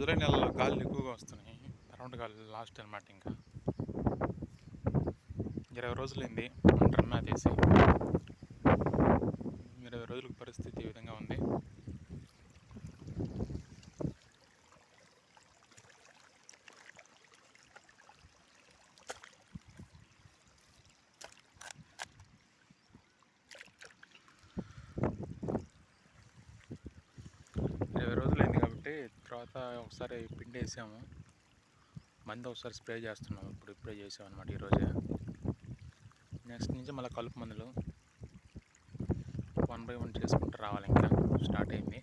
July నెలలో గాలులు ఎక్కువగా వస్తున్నాయి. అరౌండ్ గాలి లాస్ట్ అనమాట ఇంకా. ఇరవై రోజులైంది. డ్రమ్ తీసి ఇరవై రోజులకు పరిస్థితి ఈ విధంగా ఉంది ఇరవై రోజులైంది తర్వాత ఒకసారి పిండి వేసాము మందు ఒకసారి స్ప్రే చేస్తున్నాము. ఇప్పుడు ఇప్పుడే చేసాము అనమాట ఈరోజే. నెక్స్ట్ నుంచి మళ్ళీ కలుపు మందులు. వన్ బై వన్ చేసుకుంటూ రావాలి ఇంకా స్టార్ట్ అయింది.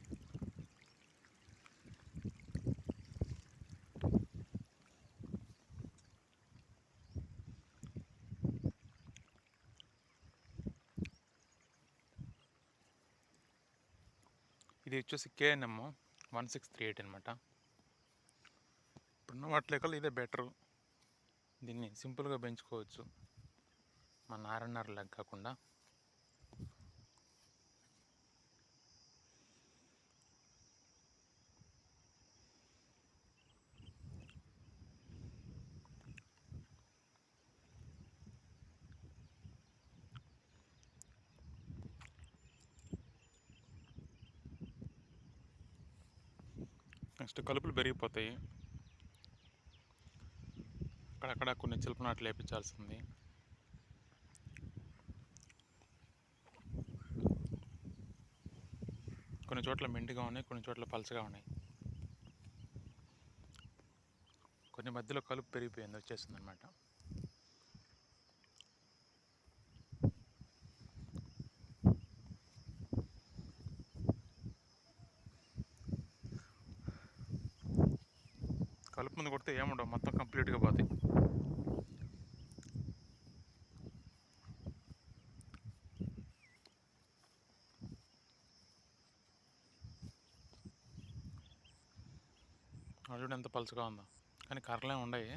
ఇది వచ్చేసి KNM. One six three eight అనమాట ఇప్పుడున్న వాటి లెక్కలు ఇదే బెటరు దీన్ని సింపుల్గా పెంచుకోవచ్చు. మన ఆర్ఎన్ఆర్ లెక్క కాకుండా. నెక్స్ట్ కలుపులు పెరిగిపోతాయి. అక్కడక్కడ కొన్ని చిలుపు నాట్లు వేపించాల్సింది కొన్ని చోట్ల మెండుగా ఉన్నాయి కొన్ని చోట్ల పలచగా ఉన్నాయి. కొన్ని మధ్యలో కలుపు పెరిగిపోయింది వచ్చేసింది అనమాట కలుపు ముందు కొడితే ఏముండవు మొత్తం కంప్లీట్గా పోతాయి. చూడండి ఎంత పలుచగా ఉందో. కానీ కర్రలే ఉన్నాయి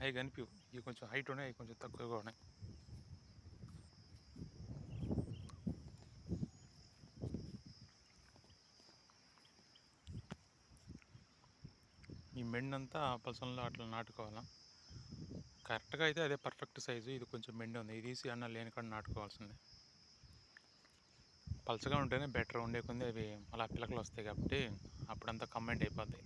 అవి కనిపివు ఇవి కొంచెం హైట్ ఉన్నాయి అవి కొంచెం తక్కువగా ఉన్నాయి. మెండంతా పలసంలో అట్లా నాటుకోవాలా? కరెక్ట్గా అయితే అదే పర్ఫెక్ట్ సైజు. ఇది కొంచెం మెండి ఉంది. ఇది తీసి అన్న లేని కాడ నాటుకోవాల్సిందే. పల్చగా ఉంటేనే బెటర్. ఉండే కొంది అవి అలా పిలకలు వస్తాయి కాబట్టి అప్పుడంతా కమెంట్ అయిపోతాయి.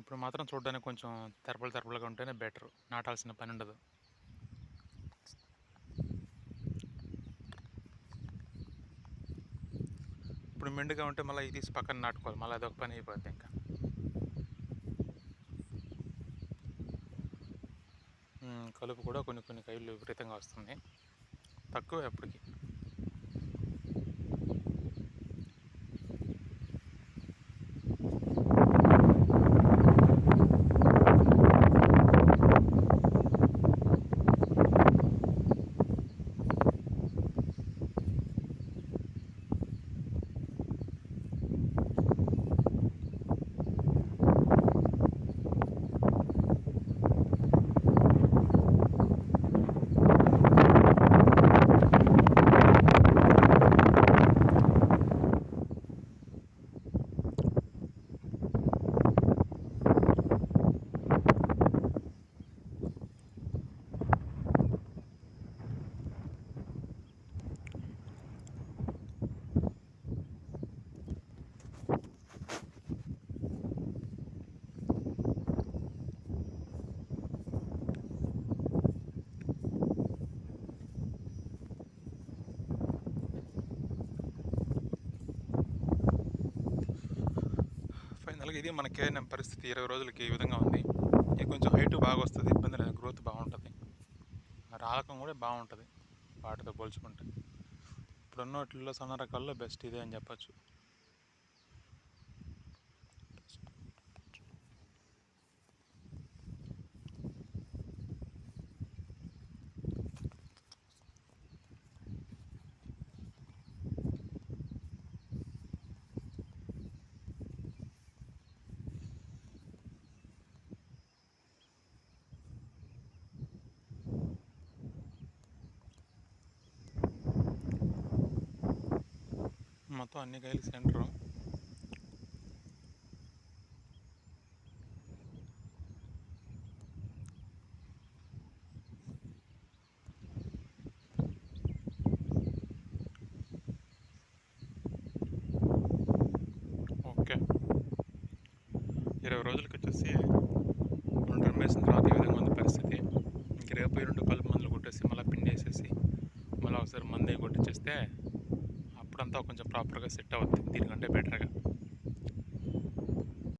ఇప్పుడు మాత్రం చూడడానికి కొంచెం తెరపలు తెరపలుగా ఉంటేనే బెటర్. నాటాల్సిన పని ఉండదు. ఇప్పుడు మెండుగా ఉంటే మళ్ళీ ఇది తీసి పక్కన నాటుకోవాలి. మళ్ళీ అదొక పని అయిపోద్ది ఇంకా. కలుపు కూడా కొన్ని కొన్ని కైళ్ళు విపరీతంగా వస్తుంది. తక్కువ ఎప్పటికీ రోజులకి ఇది మన కేఎన్ఎం పరిస్థితి ఇరవై రోజులకి ఈ విధంగా ఉంది. ఇది కొంచెం హైట్ బాగా వస్తుంది ఇబ్బంది లేదు గ్రోత్ బాగుంటుంది. రాలకం కూడా బాగుంటుంది వాటితో పోల్చుకుంటే. ఇప్పుడున్న వాటిల్లో సన్న రకాల్లో బెస్ట్ ఇదే అని చెప్పచ్చు. మొత్తం అన్ని కాయలు సెంటరు. ఓకే. ఇరవై రోజులకి వచ్చేసి రెండు డ్రమ్ తర్వాత ఈ విధంగా ఉంది పరిస్థితి. ఇంక రేపు రెండు కలుపు మందులు కొట్టేసి మళ్ళీ పిండి వేసేసి మళ్ళీ ఒకసారి మందు కొట్టించేస్తే అప్పుడంతా కొంచెం ప్రాపర్గా సెట్ అవుతుంది దీనికంటే బెటర్గా